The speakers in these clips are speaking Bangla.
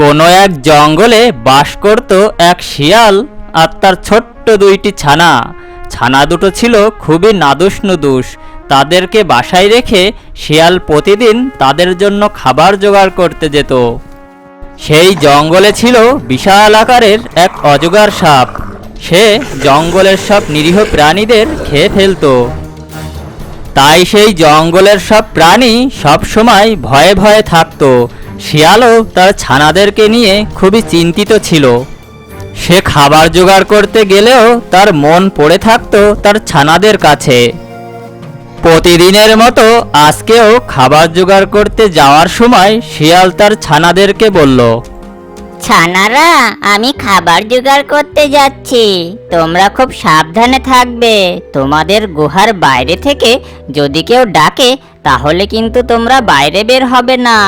কোনো এক জঙ্গলে বাস করত এক শিয়াল আর তার ছোট্ট দুইটি ছানা। ছানা দুটো ছিল খুবই নাদুস নুদুস। তাদেরকে বাসায় রেখে শিয়াল প্রতিদিন তাদের জন্য খাবার জোগাড় করতে যেত। সেই জঙ্গলে ছিল বিশাল আকারের এক অজগার সাপ। সে জঙ্গলের সব নিরীহ প্রাণীদের খেয়ে ফেলতো। তাই সেই জঙ্গলের সব প্রাণী সব সময় ভয়ে ভয়ে থাকতো। শিয়ালও তার ছানাদেরকে নিয়ে খুবই চিন্তিত ছিল। সে খাবার জোগাড় করতে গেলেও তার মন পড়ে থাকতো তার ছানাদের কাছে। প্রতিদিনের মতো আজকেও খাবার জোগাড় করতে যাওয়ার সময় শিয়াল তার ছানাদেরকে বলল, ছানারা, আমি খাবার জোগাড় করতে যাচ্ছি। তোমরা খুব সাবধানে থাকবে। তোমাদের গুহার বাইরে থেকে যদি কেউ ডাকে, তাহলে কিন্তু তোমরা বাইরে বের হবে না।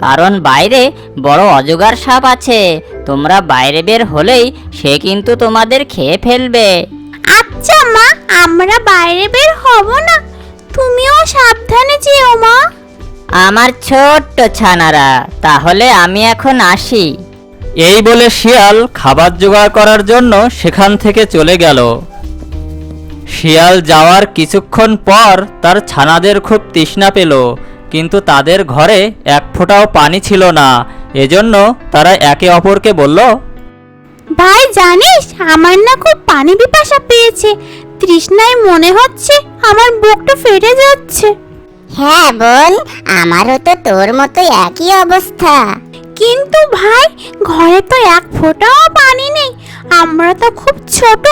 কারণ বাইরে বড় অজগার সাপ আছে। তোমরা বাইরে বের হলেই সে কিন্তু তোমাদের খেয়ে ফেলবে। আচ্ছা মা আমরা বাইরে বের হব না। তুমিও সাবধানে যেও মা। আমার ছোট্ট ছানারা তাহলে আমি এখন আসি। এই বলে শিয়াল খাবার জোগাড় করার জন্য সেখান থেকে চলে গেল। শিয়াল যাওয়ার কিছুক্ষণ পর তার ছানাদের খুব তৃষ্ণা পেল। কিন্তু তাদের ঘরে এক ফোঁটাও পানি ছিল না। এজন্য তারা একে অপরকে বলল ভাই জানিস আমার না খুব পানি পিপাসা পেয়েছে। তৃষ্ণায় মনে হচ্ছে আমার বুকটা ফেটে যাচ্ছে। হ্যাঁ বোন আমারও তো তোর মতো একই অবস্থা। কিন্তু ভাই ঘরে তো এক ফোঁটাও পানি নেই। আমরা তো খুব ছোট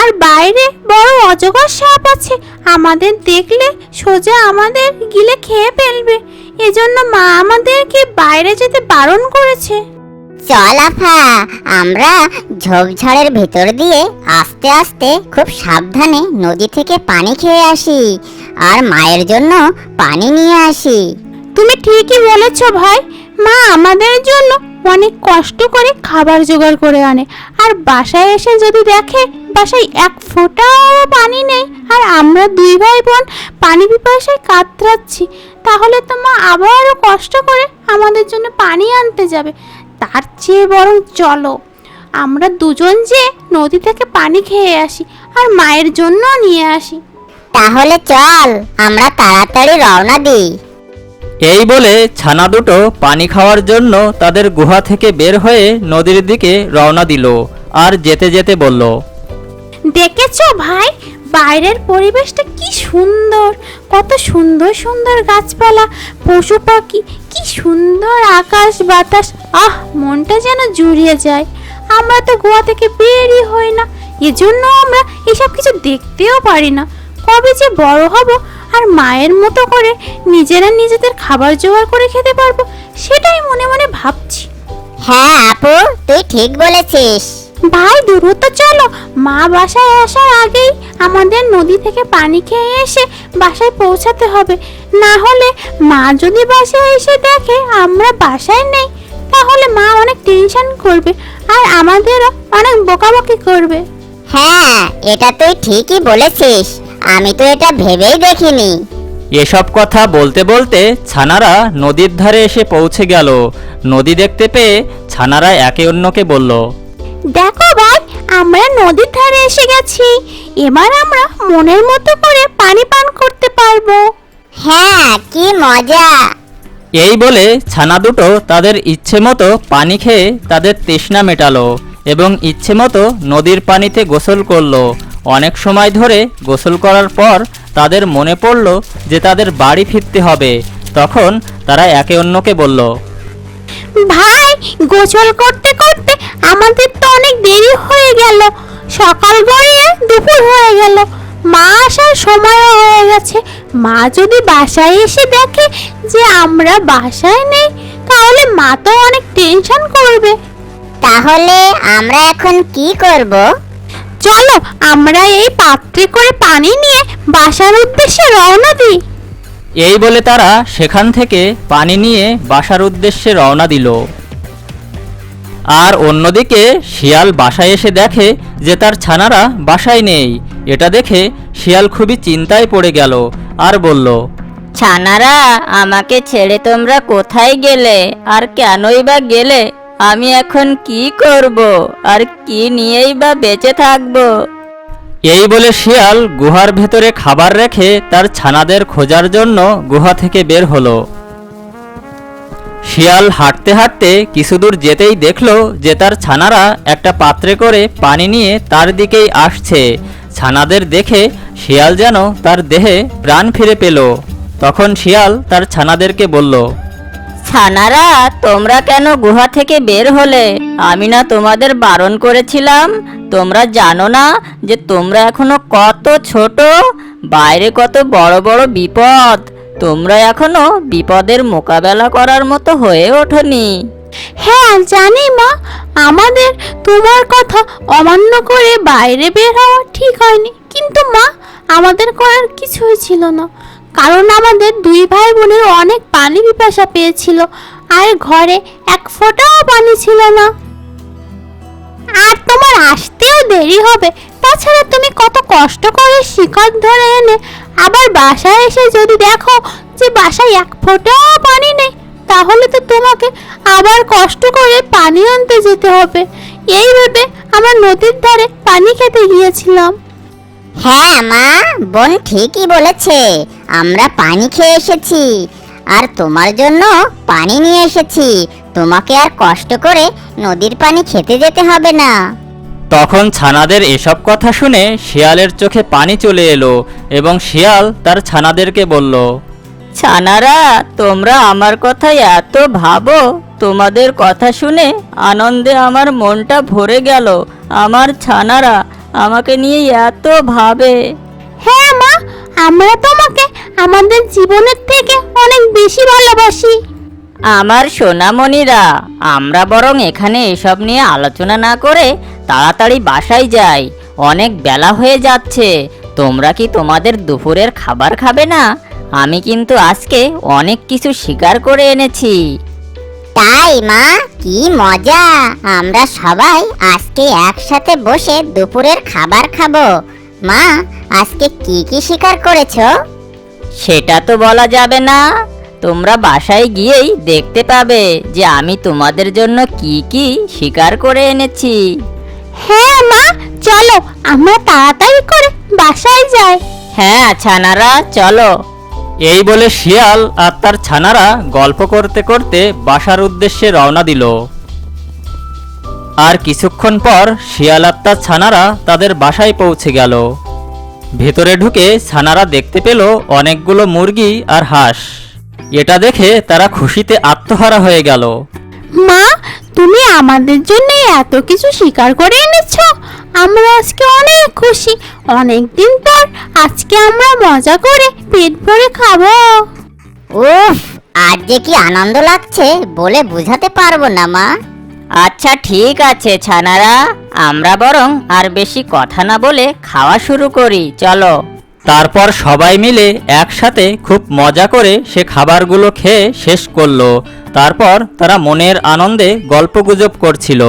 আর বাইরে বড় অজগর সাপ আছে। আমাদের দেখলে সোজা আমাদের গিলে খেয়ে ফেলবে। এজন্য মা আমাদেরকে বাইরে যেতে বারণ করেছে। চল আফা আমরা ঝোপঝাড়ের ভেতর দিয়ে আস্তে আস্তে খুব সাবধানে নদী থেকে পানি খেয়ে আসি আর মায়ের জন্য পানি নিয়ে আসি। তুমি ঠিকই বলেছ ভাই মা আমাদের জন্য অনেক কষ্ট করে খাবার জোগাড় করে আনে। আর বাসায় এসে যদি দেখে বাসায় এক ফোঁটাও পানি নেই, আর আমরা দুই ভাই বোন পানি পিপাসায় কাতরাচ্ছি, তাহলে তো মা আবারও কষ্ট করে আমাদের জন্য পানি আনতে যাবে। তার চেয়ে বরং চলো। আমরা দুজন যে নদী থেকে পানি খেয়ে আসি, আর মায়ের জন্য নিয়ে আসি। তাহলে চল, আমরা তাড়াতাড়ি রওনা দিই। এই বলে ছানা দুটো পানি খাওয়ার জন্য তাদের গুহা থেকে বের হয়ে নদীর দিকে রওনা দিল আর যেতে যেতে বলল, দেখেছ ভাই, বাইরের পরিবেশটা কি সুন্দর। কত সুন্দর সুন্দর গাছপালা, পশু পাখি, কি সুন্দর আকাশ বাতাস। আহ, মনটা যেন জুড়িয়ে যায়। আমরা তো গোয়া থেকে বেরই হই না, এজন্য আমরা এসব কিছু দেখতেও পারি না। কবে যে বড় হব আর মায়ের মতো করে নিজেরা নিজেদের খাবার জোগাড় করে খেতে পারব সেটাই মনে মনে ভাবছি। হ্যাঁ আপু তুই ঠিক বলেছিস। ভাই দ্রুত চলো। মা বাসায় আসার আগেই আমাদের নদী থেকে পানি খেয়ে এসে বাসায় পৌঁছাতে হবে। না হলে মা যদি বাসায় এসে দেখে আমরা বাসায় নেই তাহলে মা অনেক টেনশন করবে আর আমাদেরও অনেক বকাবকি করবে। হ্যাঁ এটা তুই ঠিকই বলেছিস। আমি তো এটা ভেবেই দেখিনি। এসব কথা বলতে বলতে ছানারা নদীর ধারে এসে পৌঁছে গেল। নদী দেখতে পেয়ে ছানারা একে অন্যকে বলল দেখো ভাই আমরা নদীর ধারে এসে গেছি। এবার আমরা মনের মতো করে পানি পান করতে পারব। হ্যাঁ কি মজা। এই বলে ছানা দুটো তাদের ইচ্ছে মতো পানি খেয়ে তাদের তৃষ্ণা মেটালো এবং ইচ্ছে মতো নদীর পানিতে গোসল করল। অনেক সময় ধরে গোসল করার পর তাদের মনে পড়ল যে তাদের বাড়ি ফিরতে হবে। তখন তারা একে অন্যকে বলল ভাই গোসল করতে করতে আমাদের তো অনেক দেরি হয়ে গেল। সকাল গড়িয়ে দুপুর হয়ে গেল। মা আসার সময়ও হয়ে গেছে। মা যদি বাসায় এসে দেখে যে আমরা বাসায় নেই তাহলে মা তো অনেক টেনশন করবে। তাহলে আমরা এখন কি করব? চলো আমরা এই পাত্রে করে পানি নিয়ে বাসার উদ্দেশ্যে রওনা দিই। এই বলে তারা সেখান থেকে পানি নিয়ে বাসার উদ্দেশ্যে রওনা দিল। আর অন্যদিকে শিয়াল বাসায় এসে দেখে যে তার ছানারা বাসায় নেই। এটা দেখে শিয়াল খুবই চিন্তায় পড়ে গেল আর বলল ছানারা আমাকে ছেড়ে তোমরা কোথায় গেলে? আর কেনই বা গেলে? আমি এখন কি করব? আর কি নিয়েই বা বেঁচে থাকব? এই বলে শিয়াল গুহার ভেতরে খাবার রেখে তার ছানাদের খোঁজার জন্য গুহা থেকে বের হলো। শিয়াল হাঁটতে হাঁটতে কিছু দূর যেতেই দেখল যে তার ছানারা একটা পাত্রে করে পানি নিয়ে তার দিকেই আসছে। ছানাদের দেখে শিয়াল যেন তার দেহে প্রাণ ফিরে পেল। তখন শিয়াল তার ছানাদেরকে বলল ছানারা তোমরা কেন গুহা থেকে বের হলে? আমি না তোমাদের বারণ করেছিলাম। তোমরা জানো না যে তোমরা এখনও কত ছোট, বাইরে কত বড় বড় বিপদ। তোমরা এখনও বিপদের মোকাবেলা করার মতো হয়ে ওঠনি। হ্যাঁ জানি মা। আমাদের তোমার কথা অমান্য করে বাইরে বের হওয়া ঠিক হয়নি। কিন্তু মা, আমাদের করার কিছুই ছিল না। কারণ আমাদের দুই ভাই বোনের অনেক পানি পিপাসা পেয়েছিল, আর ঘরে এক ফোঁটাও পানি ছিল না। আর তোমার আসতেও দেরি হবে, তাছাড়া তুমি কত কষ্ট করে শিকড় ধরে এনে আবার বাসায় এসে যদি দেখো যে বাসায় এক ফোঁটাও পানি নেই, তাহলে তো তোমাকে আবার কষ্ট করে পানি আনতে যেতে হবে। এই ভেবে আমরা নদীর ধারে পানি খেতে গিয়েছিলাম। হ্যাঁ মা, বোন ঠিকই বলেছে। আমরা পানি খেয়ে এসেছি। আর তোমার জন্য পানি নিয়ে এসেছি। তোমাকে আর কষ্ট করে নদীর পানি খেতে যেতে হবে না। তখন ছানাদের এসব কথা শুনে শিয়ালের চোখে পানি চলে এলো এবং শিয়াল তার ছানাদেরকে বলল ছানারা তোমরা আমার কথা এত ভাবো? তোমাদের কথা শুনে আনন্দে আমার মনটা ভরে গেল। আমার ছানারা আমাকে নিয়ে এত ভাবে। হ্যাঁ আমরা তোমাকে আমাদের জীবনের থেকে অনেক বেশি ভালোবাসি। আমার সোনামণিরা আমরা বরং এখানে এসব নিয়ে আলোচনা না করে তাড়াতাড়ি বাসায় যাই। অনেক বেলা হয়ে যাচ্ছে। তোমরা কি তোমাদের দুপুরের খাবার খাবে না? আমি কিন্তু আজকে অনেক কিছু শিকার করে এনেছি। তাই মা কি মজা। আমরা সবাই আজকে একসাথে বসে দুপুরের খাবার খাব। মা আজকে কি কি শিকার করেছ? সেটা তো বলা যাবে না। তোমরা বাসায় গিয়েই দেখতে পাবে যে আমি তোমাদের জন্য কি কি শিকার করে এনেছি। হ্যাঁ মা চলো আমরা তাড়াতাড়ি করে বাসায় যাই। হ্যাঁ ছানারা চলো। এই বলে শিয়াল আর তার ছানারা গল্প করতে করতে বাসার উদ্দেশ্যে রওনা দিল। আর কিছুক্ষণ পর শিয়াল আর তার ছানারা তাদের বাসায় পৌঁছে গেল। ভেতরে ঢুকে ছানারা দেখতে পেল অনেকগুলো মুরগি আর হাঁস। এটা দেখে তারা খুশিতে আত্মহারা হয়ে গেল। মা তুমি আমাদের জন্য এত কিছু স্বীকার করে এনেছো। আমরা আজকে অনেক খুশি। অনেক দিন পর আজকে আমরা মজা করে পেট ভরে খাব। উফ আজ যে কি আনন্দ লাগছে বলে বোঝাতে পারব না মা। আচ্ছা ঠিক আছে ছানারা। আমরা বরং আর বেশি কথা না বলে খাওয়া শুরু করি, চলো। তারপর সবাই মিলে একসাথে খুব মজা করে সে খাবারগুলো খেয়ে শেষ করল। তারপর তারা মনের আনন্দে গল্পগুজব করছিল।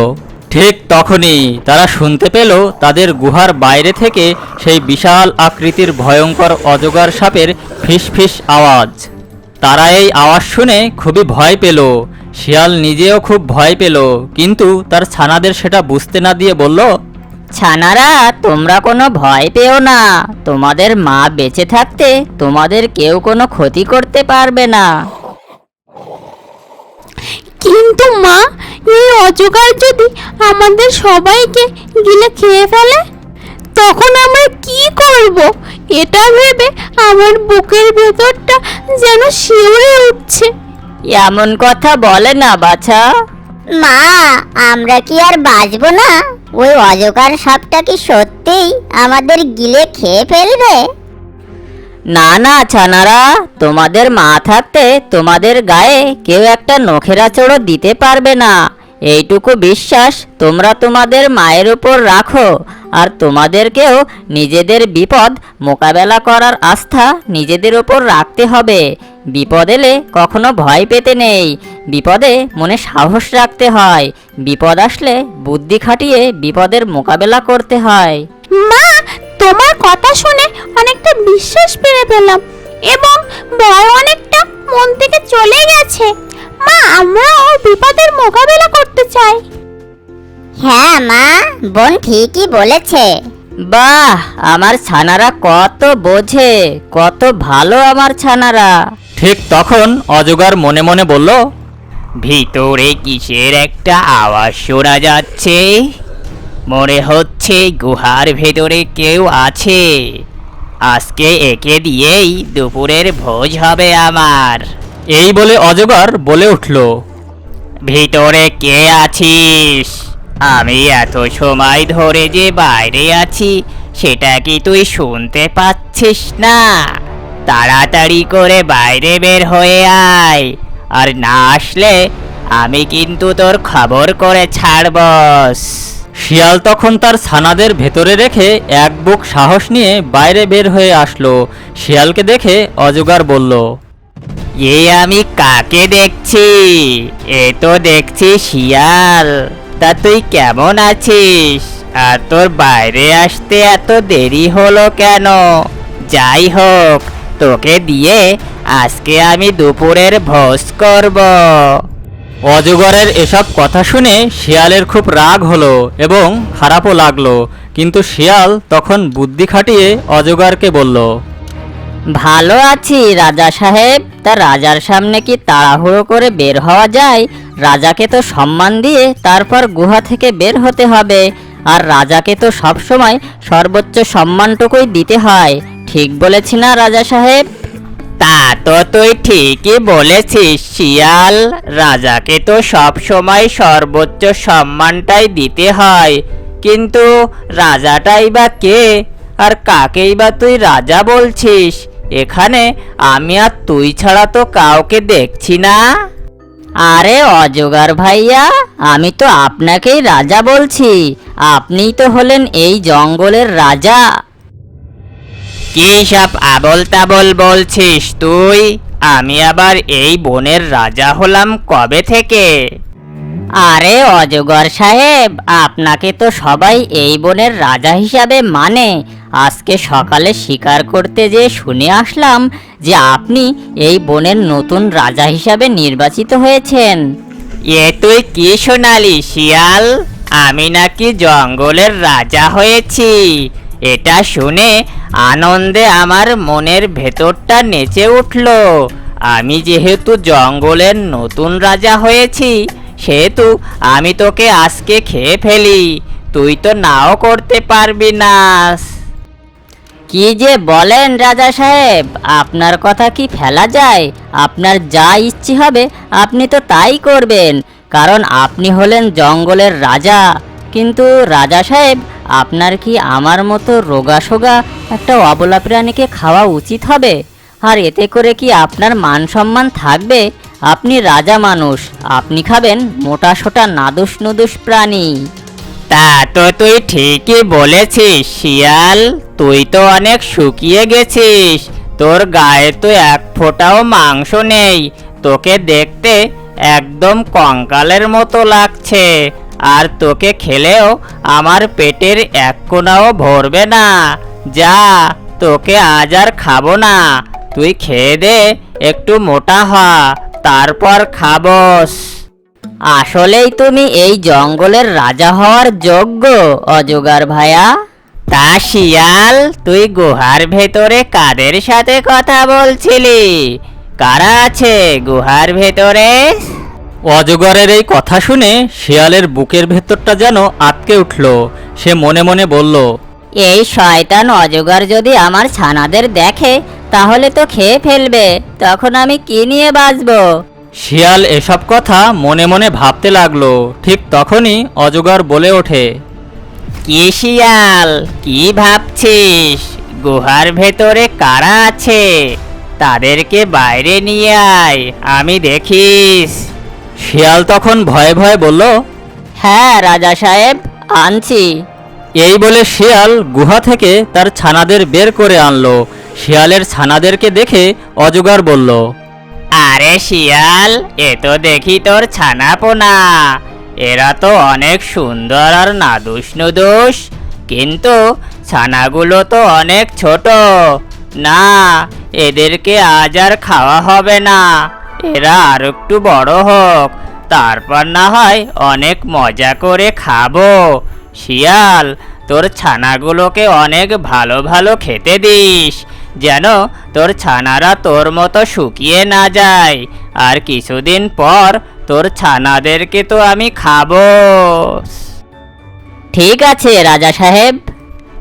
ঠিক তখনই তারা শুনতে পেল তাদের গুহার বাইরে থেকে সেই বিশাল আকৃতির ভয়ঙ্কর অজগর সাপের ফিসফিস আওয়াজ। তারা এই আওয়াজ শুনে খুবই ভয় পেল। শিয়াল নিজেও খুব ভয় পেল কিন্তু তার ছানাদের সেটা বুঝতে না দিয়ে বলল ছানারা তোমরা কোনো ভয় পেও না। তোমাদের মা বেঁচে থাকতে তোমাদের কেউ কোনো ক্ষতি করতে পারবে না। কিন্তু মা এই অজগার যদি আমাদের সবাইকে গিলে খেয়ে ফেলে তখন আমরা কি করব? এটা ভেবে আমার বুকের ভেতরটা যেন শিউরে উঠছে। এমন কথা বলে না বাছা। মা আমরা কি আর বাঁচবো না? ওই অজকার সাপটা কি সত্যিই আমাদের গিলে খেয়ে ফেলবে? না না ছানারা তোমাদের মা থাকতে তোমাদের গায়ে কেউ একটা নখেরা চড়ো দিতে পারবে না। এইটুকু বিশ্বাস তোমরা তোমাদের মায়ের উপর রাখো, আর তোমাদেরকেও নিজেদের বিপদ মোকাবেলা করার আস্থা নিজেদের উপর রাখতে হবে। বিপদ এলে কখনো ভয় পেতে নেই। বিপদে মনে সাহস রাখতে হয়। বিপদ আসলে বুদ্ধি খাটিয়ে বিপদের মোকাবেলা করতে হয়। মা, তোমার কথা শুনে অনেকটা বিশ্বাস পেয়ে পেলাম, এবং ভয় অনেকটা মন থেকে চলে গেছে। মা, আমরাও বিপদের মোকাবেলা করতে চাই। হ্যাঁ মা বোন ঠিকই বলেছে। বাহ আমার ছানারা কত বোঝে কত ভালো আমার ছানারা। ঠিক তখন অজগর মনে মনে বলল ভিতরে কিসের একটা আওয়াজ শোনা যাচ্ছে? মনে হচ্ছে গুহার ভেতরে কেউ আছে। আজকে একে দিয়েই দুপুরের ভোজ হবে আমার। এই বলে অজগর বলে উঠল। ভিতরে কে আছিস? আমি এত সময় ধরে যে বাইরে আছি, সেটা কি তুই শুনতে পাচ্ছিস না? তাড়াতাড়ি করে বাইরে বের হয়ে আয়। আর না আসলে আমি কিন্তু তোর খবর করে ছাড়বস শিয়াল তখন তার ছানাদের ভেতরে রেখে এক বুক সাহস নিয়ে বাইরে বের হয়ে আসলো। শিয়ালকে দেখে অজগার বলল এ আমি কাকে দেখছি? এ তো দেখছি শিয়াল। তা তুই কেমন আছিস? আর তোর বাইরে আসতে এত দেরি হলো কেন? যাই হোক, তোকে দিয়ে আজকে আমি দুপুরের ভোজ করব। অজগরের এসব কথা শুনে শিয়ালের খুব রাগ হলো এবং খারাপও লাগল। কিন্তু শিয়াল তখন বুদ্ধি খাটিয়ে অজগরকে বলল ভালো আছি, রাজা সাহেব। তা রাজার সামনে কি তাড়াহুড়ো করে বের হওয়া যায়? রাজাকে তো সম্মান দিয়ে তারপর গুহা থেকে বের হতে হবে। আর রাজাকে তো সব সময় সর্বোচ্চ সম্মানটুকুই দিতে হয়। ঠিক বলেছি না, রাজা সাহেব? তা তো তুই ঠিকই বলেছিস, শিয়াল। রাজাকে তো সব সময় সর্বোচ্চ সম্মানটাই দিতে হয়। কিন্তু রাজাটাই বা কে? আর কাকেই বা তুই রাজা বলছিস? এখানে আমি আর তুই ছাড়া তো কাউকে দেখছি না। আরে অজগার ভাইয়া, আমি তো আপনাকেই রাজা বলছি। আপনিই তো হলেন এই জঙ্গলের রাজা। কি সব আবল তাবল বলছিস তুই? আমি আবার এই বনের রাজা হলাম কবে থেকে? আরে অজগর সাহেব, আপনাকে তো সবাই এই বনের রাজা হিসাবে মানে। আজকে সকালে শিকার করতে যে শুনে আসলাম যে আপনি এই বনের নতুন রাজা হিসাবে নির্বাচিত হয়েছেন। এ তুই কি শোনালি শিয়াল? আমি নাকি জঙ্গলের রাজা হয়েছি। এটা শুনে আনন্দে আমার মনের ভেতরটা নেচে উঠল। আমি যেহেতু জঙ্গলের নতুন রাজা হয়েছি, সেহেতু আমি তোকে আজকে খেয়ে ফেলি। তুই তো নাও করতে পারবি না। কি যে বলেন রাজা সাহেব? আপনার কথা কি ফেলা যায়? আপনার যা ইচ্ছে হবে, আপনি তো তাই করবেন। কারণ আপনি হলেন জঙ্গলের রাজা। কিন্তু রাজা সাহেব, আপনার কি আমার মতো রোগাসোগা একটা অবলা প্রাণীকে খাওয়া উচিত হবে? আর এতে করে কি আপনার মান সম্মান থাকবে? আপনি রাজা মানুষ, আপনি খাবেন মোটা সোটা নাদুস নুদুস প্রাণী। তা তো তুই ঠিকই বলেছিস, শিয়াল। তুই তো অনেক শুকিয়ে গেছিস। তোর গায়ে তো এক ফোঁটাও মাংস নেই। তোকে দেখতে একদম কঙ্কালের মতো লাগছে। আর তোকে খেলেও আমার পেটের এক কোনাও ভরবে না। যা, তোকে আজ আর খাব না। তুই খেয়ে দে, একটু মোটা হ, তারপর খাবস। আসলেই তুমি এই জঙ্গলের রাজা হওয়ার যোগ্য অজগার ভাইয়া তা শিয়াল তুই গুহার ভেতরে কাদের সাথে কথা বলছিলি? কারা আছে গুহার ভেতরে? অজগরের এই কথা শুনে শিয়ালের বুকের ভেতরটা যেন আটকে উঠল। সে মনে মনে বলল এই শয়তান অজগর যদি আমার ছানাদের দেখে তাহলে তো খেয়ে ফেলবে। তখন আমি কি নিয়ে বাঁচবো? শিয়াল এসব কথা মনে মনে ভাবতে লাগল। ঠিক তখনই অজগর বলে ওঠে কি শিয়াল কি ভাবছিস? গুহার ভেতরে কারা আছে? তাদেরকে বাইরে নিয়ে আয় আমি দেখিস। শিয়াল তখন ভয়ে ভয়ে বলল হ্যাঁ রাজা সাহেব আনছি। এই বলে শিয়াল গুহা থেকে তার ছানাদের বের করে আনলো। শিয়ালের ছানাদেরকে দেখে অজগর বলল আরে শিয়াল, এ তো দেখি তোর ছানা পোনা এরা তো অনেক সুন্দর আর নাদুস নুদুস কিন্তু ছানাগুলো তো অনেক ছোট। না, এদেরকে আজ আর খাওয়া হবে না। এরা আর একটু বড় হোক, তারপর না হয় অনেক মজা করে খাব। শিয়াল, তোর ছানাগুলোকে অনেক ভালো ভালো খেতে দিস। যেন তোর ছানারা তোর মতো শুকিয়ে না যায়। আর কিছুদিন পর তোর ছানাদেরকে তো আমি খাব। ঠিক আছে, রাজা সাহেব।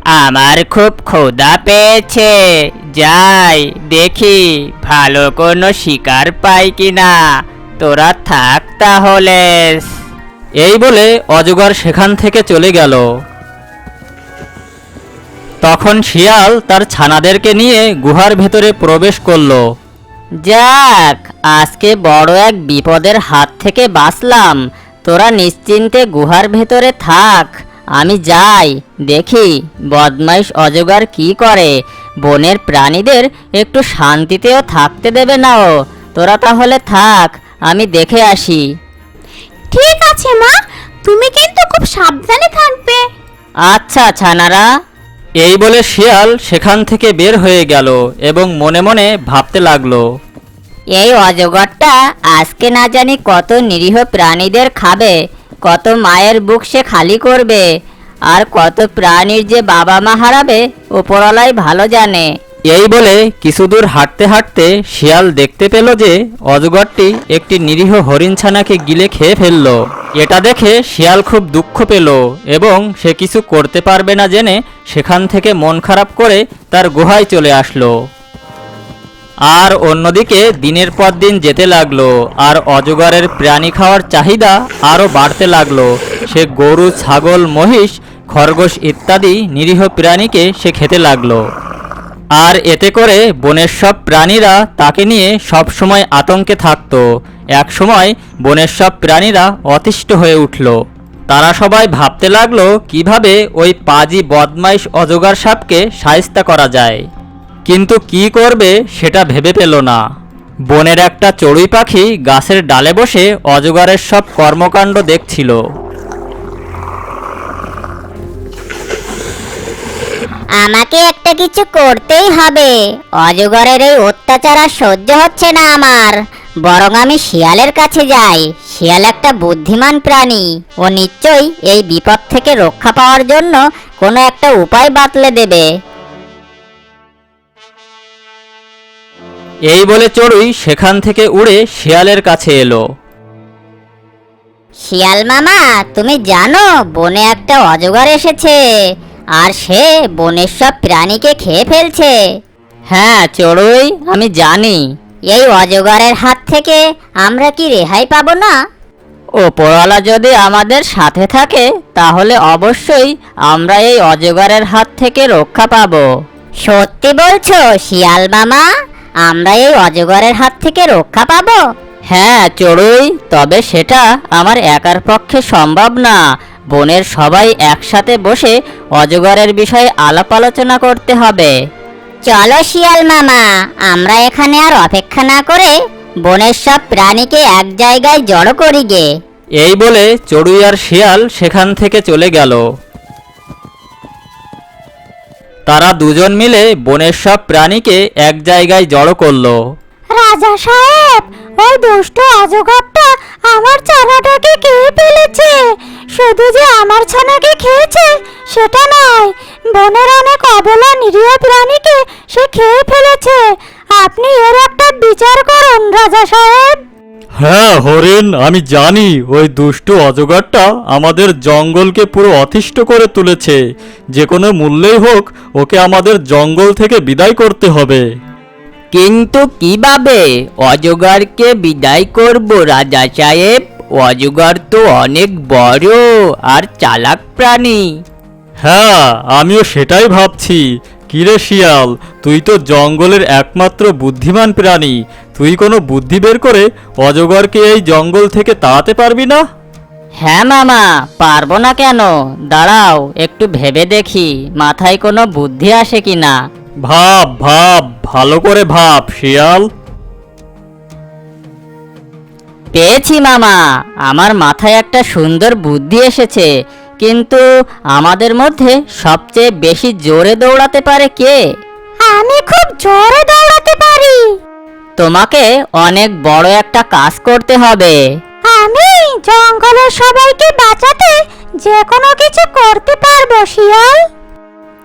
আমার খুব ক্ষুধা পেয়েছে। যাই, দেখি ভালো কোনো শিকার পাই কিনা। তোরা থাক তাহলে। এই বলে অজগর সেখান থেকে চলে গেল। তখন শিয়াল তার ছানাদেরকে নিয়ে গুহার ভেতরে প্রবেশ করল। যাক আজকে বড় এক বিপদের হাত থেকে বাঁচলাম। তোরা নিশ্চিন্তে গুহার ভেতরে থাক। আমি যাই দেখি বদমাইশ অজগর কি করে। বনের প্রাণীদের একটু শান্তিতেও থাকতে দেবে না ও। তোরা তাহলে থাক আমি দেখে আসি। ঠিক আছে মা তুমি কিন্তু খুব সাবধানে থাকবে। আচ্ছা ছানারা। এই বলে শিয়াল সেখান থেকে বের হয়ে গেল এবং মনে মনে ভাবতে লাগল, এই অজগরটা আজকে না জানি কত নিরীহ প্রাণীদের খাবে, কত মায়ের বুক সে খালি করবে, আর কত প্রাণীর যে বাবা মা হারাবে ওপরলাই ভালো জানে। এই বলে কিছুদূর হাঁটতে হাঁটতে শিয়াল দেখতে পেল যে অজগরটি একটি নিরীহ হরিণছানাকে গিলে খেয়ে ফেলল। এটা দেখে শিয়াল খুব দুঃখ পেল এবং সে কিছু করতে পারবে না জেনে সেখান থেকে মন খারাপ করে তার গুহায় চলে আসলো। আর অন্যদিকে দিনের পর দিন যেতে লাগল আর অজগরের প্রাণী খাওয়ার চাহিদা আরও বাড়তে লাগল। সে গরু, ছাগল, মহিষ, খরগোশ ইত্যাদি নিরীহ প্রাণীকে সে খেতে লাগল। আর এতে করে বনের সব প্রাণীরা তাকে নিয়ে সব সময় আতঙ্কে থাকত। এক সময় বনের সব প্রাণীরা অতিষ্ঠ হয়ে উঠল। তারা সবাই ভাবতে লাগল, কীভাবে ওই পাজি বদমাইশ অজগার সাপকে সায়স্তা করা যায়। কিন্তু কি করবে সেটা ভেবে পেল না। বনের একটা চড়ুই পাখি গাছের ডালে বসে অজগারের সব কর্মকাণ্ড দেখছিল। আমাকে একটা কিছু করতেই হবে। অজগরের এই অত্যাচার আর সহ্য হচ্ছে না আমার। বরং আমি শিয়ালের কাছে যাই। শিয়াল একটা বুদ্ধিমান প্রাণী। ও নিশ্চয়ই এই বিপদ থেকে রক্ষা পাওয়ার জন্য কোনো একটা উপায় বাতলে দেবে। এই বলে চড়ুই সেখান থেকে উড়ে শিয়ালের কাছে এলো। শিয়াল মামা তুমি জানো বনে একটা অজগর এসেছে। আর সে বনের সব প্রাণীকে খেয়ে ফেলছে। হ্যাঁ চড়ুই আমি জানি। এই অজগরের হাত থেকে আমরা কি রেহাই পাবো না? ওপরওয়ালা যদি আমাদের সাথে থাকে তাহলে অবশ্যই আমরা এই অজগরের হাত থেকে রক্ষা পাবো। সত্যি বলছো শিয়াল মামা? আমরা এই অজগরের হাত থেকে রক্ষা পাবো? হ্যাঁ চড়ুই তবে সেটা আমার একার পক্ষে সম্ভব না। বনের সবাই একসাথে বসে অজগরের বিষয়ে আলাপ আলোচনা করতে হবে। চলো শিয়াল মামা আমরা এখানে আর অপেক্ষা না করে বনের সব প্রাণীকে এক জায়গায় জড়ো করি গে। এই বলে চড়ুই আর শিয়াল সেখান থেকে চলে গেল। তারা দুজন মিলে বনের সব প্রাণীকে এক জায়গায় জড়ো করল। রাজা সাহেব ওই দুষ্ট অজগরটা আমার ছানাটাকে খেয়ে ফেলেছে। শুধু যে আমার ছানাকে খেয়েছে, সেটা নয়, বনের অনেক অবলা নিরীহ প্রাণীকে সে খেয়ে ফেলেছে। আপনি এর একটা বিচার করুন, রাজা সাহেব। হ্যাঁ হরিণ, আমি জানি ওই দুষ্ট অজগরটা আমাদের জঙ্গলকে পুরো অতিষ্ঠ করে তুলেছে। যে কোনো মূল্যেই হোক, ওকে আমাদের জঙ্গল থেকে বিদায় করতে হবে। কিন্তু কীভাবে? অজগরকে বিদায় করব রাজা সাহেব? অজগর তো অনেক বড় আর চালাক প্রাণী। হ্যাঁ আমিও সেটাই ভাবছি। কিরে শিয়াল তুই তো জঙ্গলের একমাত্র বুদ্ধিমান প্রাণী। তুই কোনো বুদ্ধি বের করে অজগরকে এই জঙ্গল থেকে তাড়াতে পারবি না? হ্যাঁ মামা পারব না কেন? দাঁড়াও একটু ভেবে দেখি মাথায় কোনো বুদ্ধি আসে কিনা? ভাব ভাব ভালো করে ভাব শিয়াল। পেয়েছি মামা আমার মাথায় একটা সুন্দর বুদ্ধি এসেছে কিন্তু আমাদের মধ্যে সবচেয়ে বেশি জোরে দৌড়াতে পারে কে? আমি খুব জোরে দৌড়াতে পারি। তোমাকে অনেক বড় একটা কাজ করতে হবে। আমি জঙ্গলের সবাইকে বাঁচাতে যে কোনো কিছু করতে পারব শিয়াল।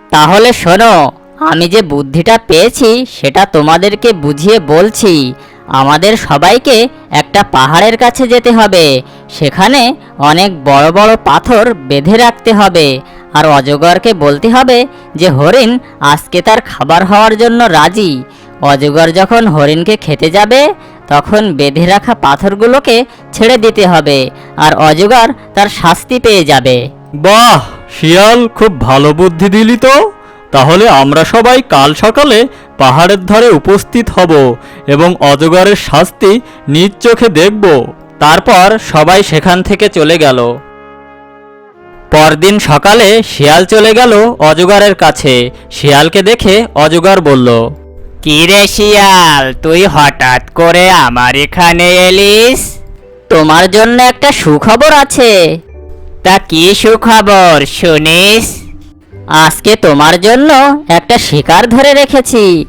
তাহলে শোনো আমি যে বুদ্ধিটা পেয়েছি, সেটা তোমাদেরকে বুঝিয়ে বলছি। আমাদের সবাইকে একটা পাহাড়ের কাছে যেতে হবে। সেখানে অনেক বড় বড় পাথর বেঁধে রাখতে হবে। আর অজগরকে বলতে হবে যে, হরিণ আজকে তার খাবার হওয়ার জন্য রাজি। অজগর যখন হরিণকে খেতে যাবে, তখন বেঁধে রাখা পাথরগুলোকে ছেড়ে দিতে হবে। আর অজগর তার শাস্তি পেয়ে যাবে। বাহ! শিয়াল, খুব ভালো বুদ্ধি দিলি তো। তাহলে আমরা সবাই কাল সকালে পাহাড়ের ধারে উপস্থিত হব এবং অজগরের শাস্তি নিজ চোখে দেখব। তারপর সবাই সেখান থেকে চলে গেল। পরদিন সকালে শিয়াল চলে গেল অজগরের কাছে। শিয়ালকে দেখে অজগর বলল কি রে শিয়াল, তুই হঠাৎ করে আমার এখানে এলিস? তোমার জন্য একটা সুখবর আছে। তা কি সুখবর, শুনিস? আজকে তোমার জন্য একটা শিকার ধরে রেখেছি।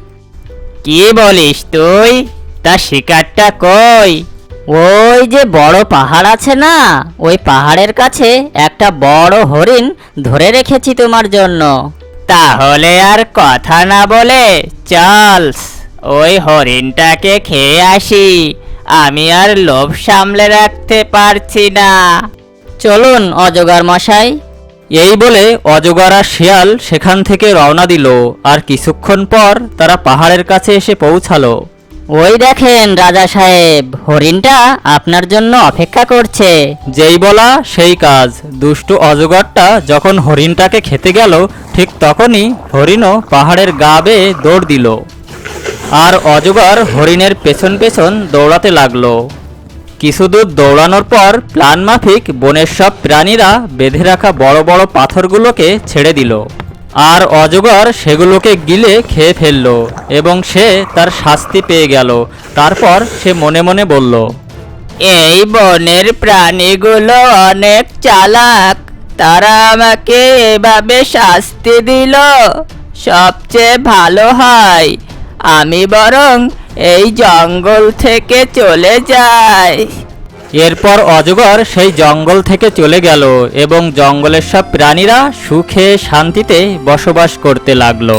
কি বলিস তুই? তা শিকারটা কই? ওই যে বড় পাহাড় আছে না ওই পাহাড়ের কাছে একটা বড় হরিণ ধরে রেখেছি তোমার জন্য। তাহলে আর কথা না বলে চল ওই হরিণটাকে খেয়ে আসি। আমি আর লোভ সামলে রাখতে পারছি না। চলুন অজগর মশাই এই বলে অজগরা শিয়াল সেখান থেকে রওনা দিল আর কিছুক্ষণ পর তারা পাহাড়ের কাছে এসে পৌঁছালো। ওই দেখেন রাজা সাহেব হরিণটা আপনার জন্য অপেক্ষা করছে। যেই বলা সেই কাজ। দুষ্টু অজগরটা যখন হরিণটাকে খেতে গেল ঠিক তখনই হরিণও পাহাড়ের গা বেয়ে দৌড় দিল। আর অজগর হরিণের পেছন পেছন দৌড়াতে লাগল। কিছু দূর দৌড়ানোর পর প্ল্যান মাফিক বনের সব প্রাণীরা বেঁধে রাখা বড় বড় পাথরগুলোকে ছেড়ে দিল। আর অজগর সেগুলোকে গিলে খেয়ে ফেলল এবং সে তার শাস্তি পেয়ে গেল। তারপর সে মনে মনে বলল, এই বনের প্রাণীগুলো অনেক চালাক। তারা আমাকে এভাবে শাস্তি দিল। সবচেয়ে ভালো হয়। আমি বরং এই জঙ্গল থেকে চলে যায়। এরপর অজগর সেই জঙ্গল থেকে চলে গেল এবং জঙ্গলের সব প্রাণীরা সুখে শান্তিতে বসবাস করতে লাগল।